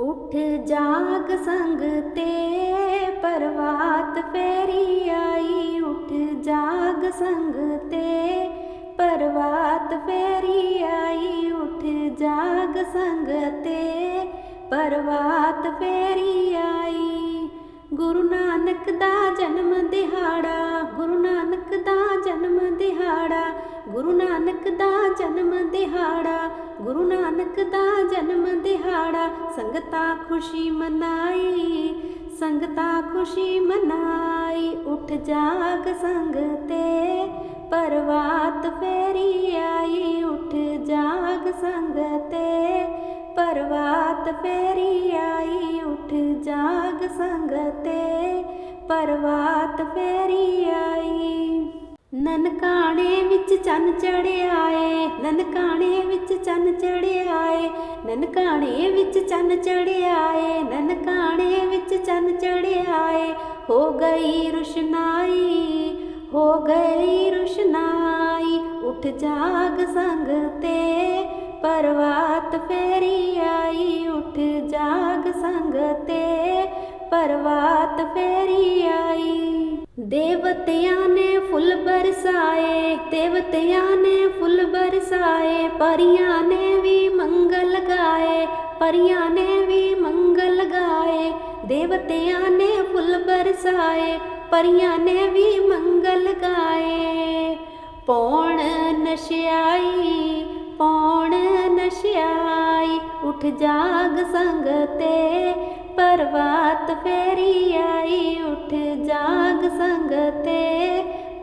ਉਠ ਜਾਗ ਸੰਗ ਤੇ ਪਰਵਾਤ ਫੇਰੀ ਆਈ। ਉਠ ਜਾਗ ਸੰਗ ਤੇ ਪਰਵਾਤ ਫੇਰੀ ਆਈ। ਉਠ ਜਾਗ ਸੰਗ ਤੇ ਪਰਵਾਤ ਫੇਰੀ ਆਈ। ਗੁਰੂ ਨਾਨਕ ਦਾ ਜਨਮ ਦਿਹਾੜਾ, ਗੁਰੂ ਨਾਨਕ ਦਾ ਜਨਮ ਦਿਹਾੜਾ, ਗੁਰੂ ਨਾਨਕ ਦਾ ਜਨਮ ਦਿਹਾੜਾ, ਗੁਰੂ ਨਾਨਕ ਦਾ ਜਨਮ ਦਿਹਾੜਾ, ਸੰਗਤਾਂ ਖੁਸ਼ੀ ਮਨਾਈ, ਸੰਗਤਾਂ ਖੁਸ਼ੀ ਮਨਾਈ, ਉੱਠ ਜਾਗ ਸੰਗ ਤੇ, ਪਰਵਾਤ ਫੇਰੀ ਆਈ, ਉੱਠ ਜਾਗ ਸੰਗ ਤੇ, ਪਰਵਾਤ ਫੇਰੀ ਆਈ, ਉੱਠ ਜਾਗ ਸੰਗ ਤੇ, ਪਰਵਾਤ ਫੇਰੀ ਆਈ। ਨਨਕਾਣੇ ਵਿੱਚ ਚੰਨ ਚੜਿਆਏ, ਨਨਕਾਣੇ ਵਿੱਚ ਚੰਨ ਚੜਿਆਏ, ਨਨਕਾਣੇ ਵਿੱਚ ਚੰਨ ਚੜਿਆਏ, ਨਨਕਾਣੇ ਵਿੱਚ ਚੰਨ ਚੜਿਆਏ। ਹੋ ਗਈ ਰੁਸ਼ਨਾਈ, ਹੋ ਗਈ ਰੁਸ਼ਨਾਈ, ਉਠ ਜਾਗ ਸੰਗ ਤੇ, ਪਰਵਾਤ ਫੇਰੀ ਆਈ, ਉਠ ਜਾਗ ਸੰਗ ਤੇ, ਪਰਵਾਤ ਫੇਰੀ ਆਈ। ਦੇਵਤਿਆਂ ਨੇ ਫੁੱਲ ਬਰਸਾਏ, ਦੇਵਤਿਆਂ ਨੇ ਫੁੱਲ ਬਰਸਾਏ, ਪਰੀਆਂ ਨੇ ਵੀ ਮੰਗਲ ਗਾਏ, ਪਰੀਆਂ ਨੇ ਵੀ ਮੰਗਲ ਗਾਏ, ਦੇਵਤਿਆਂ ਨੇ ਫੁੱਲ ਬਰਸਾਏ, ਪਰੀਆਂ ਨੇ ਵੀ ਮੰਗਲ ਗਾਏ। ਪੌਣ ਨਸ਼ਿਆਈ ਪੌਣ ਨਸ਼ਿਆਈ, ਉਠ ਜਾਗ ਸੰਗਤੇ ਪਰਵਾਤ ਫੇਰੀ ਆਈ, ਉਠ ਜਾਗ ਸੰਗ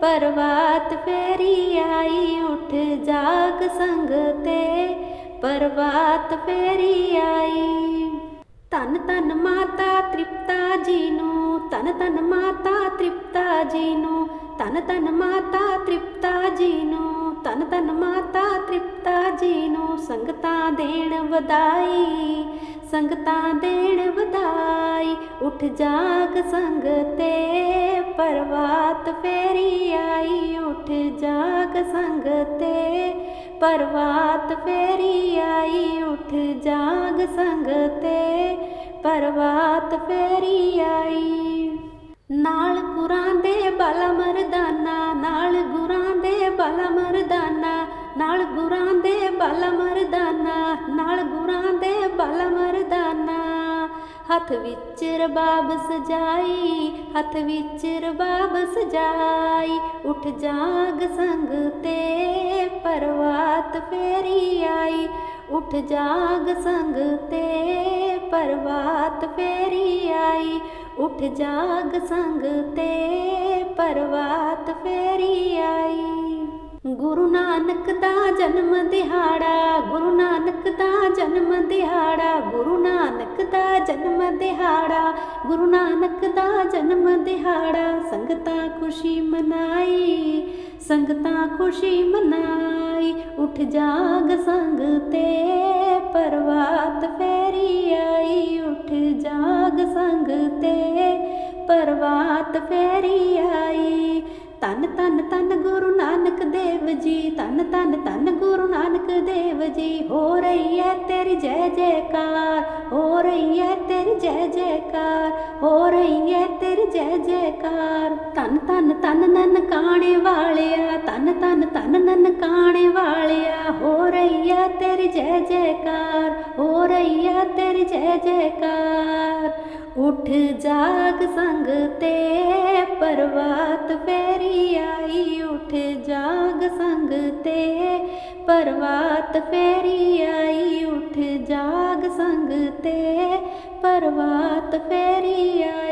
ਪਰਵਾਤ ਫੇਰੀ ਆਈ, ਉਠ ਜਾਗ ਸੰਗ ਪਰਵਾਤ ਫੇਰੀ ਆਈ। ਤਨ ਤਨ ਮਾਤਾ ਤ੍ਰਿਪਤਾ ਜੀ ਨੂੰ ਤਨ ਧੰਨ ਮਾਤਾ ਤ੍ਰਿਪਤਾ ਜੀ ਨੂੰ ਤਨ ਤਨ ਮਾਤਾ ਤ੍ਰਿਪਤਾ ਜੀ ਨੂੰ ਤਨ ਧੰਨ ਮਾਤਾ ਤ੍ਰਿਪਤਾ ਜੀ ਨੂੰ ਸੰਗਤਾਂ ਦੇਣ ਵਧਾਈ। ਸੰਗਤਾਂ ਦੇਣ ਵਧਾਈ, ਉਠ ਜਾਗ ਸੰਗ ਤੇ ਪਰਵਾਤ ਫੇਰੀ ਆਈ, ਉਠ ਜਾਗ ਸੰਗ ਤੇ ਪਰਵਾਤ ਫੇਰੀ ਆਈ, ਉਠ ਜਾਗ ਸੰਗ ਤੇ ਪਰਵਾਤ ਫੇਰੀ ਆਈ। ਨਾਲ ਗੁਰਾਂ ਦੇ ਬਲ ਮਰਦਾਨਾ, ਨਾਲ ਗੁਰਾਂ ਦੇ ਬਲ ਮਰਦਾਨਾ, ਨਾਲ ਗੁਰਾਂ ਦੇ ਬਲ ਮਰਦਾਨਾ, ਨਾਲ ਗੁਰਾਂ ਦੇ ਹੱਥ ਵਿੱਚ ਰਬਾਬ ਸਜਾਈ, ਹੱਥ ਵਿੱਚ ਰਬਾਬ ਸਜਾਈ, ਉਠ ਜਾਗ ਸੰਗ ਤੇ ਪਰਵਾਤ ਫੇਰੀ ਆਈ। ਉਠ ਜਾਗ ਸੰਗ ਤੇ ਪਰਵਾਤ ਫੇਰੀ ਆਈ। ਉਠ ਜਾਗ ਸੰਗ ਤੇ ਪਰਵਾਤ ਫੇਰੀ ਆਈ। ਗੁਰੂ ਨਾਨਕ ਦਾ ਜਨਮ ਦਿਹਾੜਾ, ਗੁਰੂ ਨਾਨਕ ਦਾ ਜਨਮ ਦਿਹਾੜਾ, ਗੁਰੂ ਨਾਨਕ ਦਾ ਜਨਮ ਦਿਹਾੜਾ, ਗੁਰੂ ਨਾਨਕ ਦਾ ਜਨਮ ਦਿਹਾੜਾ, ਸੰਗਤਾਂ ਖੁਸ਼ੀ ਮਨਾਈ, ਸੰਗਤਾਂ ਖੁਸ਼ੀ ਮਨਾਈ, ਉਠ ਜਾਗ ਸੰਗ ਤੇ ਪਰਵਾਤ ਫੇਰੀ ਆਈ, ਉਠ ਜਾਗ ਸੰਗ ਤੇ ਪਰਵਾਤ ਫੇਰੀ ਆਈ ਤਨ ਤਨ ਤਨ ਗੁਰੂ ਨਾਨਕ ਦੇਵ ਜੀ ਤਨ ਤਨ ਤਨ ਗੁਰੂ ਨਾਨਕ ਦੇਵ ਜੀ, ਹੋ ਰਹੀ ਹੈ ਤੇਰੀ ਜੈ ਜੈਕਾਰ, ਹੋ ਰਹੀ ਹੈ ਤੇਰੀ ਜੈ ਜੈਕਾਰ, ਹੋ ਰਹੀ ਹੈ ਤੇਰੀ ਜੈ ਜੈਕਾਰ। ਤਨ ਤਨ ਧੰਨ ਨਨਕਾਣੇ ਵਾਲਿਆ ਤਨ ਤਨ ਧੰਨ ਨਨਕਾਣੇ ਵਾਲਿਆ, ਹੋ ਰਹੀ ਹੈ ਤੇਰੀ ਜੈ ਜੈਕਾਰ ਹੋ ਤੇਰੀ ਜੈ ਜੈਕਾਰ। ਉਠ ਜਾਗ ਸੰਗ ਤੇ ਪਰਵਾਤ ਫੇਰੀ ਆਈ। ਉਠ ਜਾਗ ਸੰਗ ਤੇ ਪਰਵਾਤ ਫੇਰੀ ਆਈ। ਉਠ ਜਾਗ ਸੰਗ ਤੇ ਪਰਵਾਤ ਫੇਰੀ ਆਈ।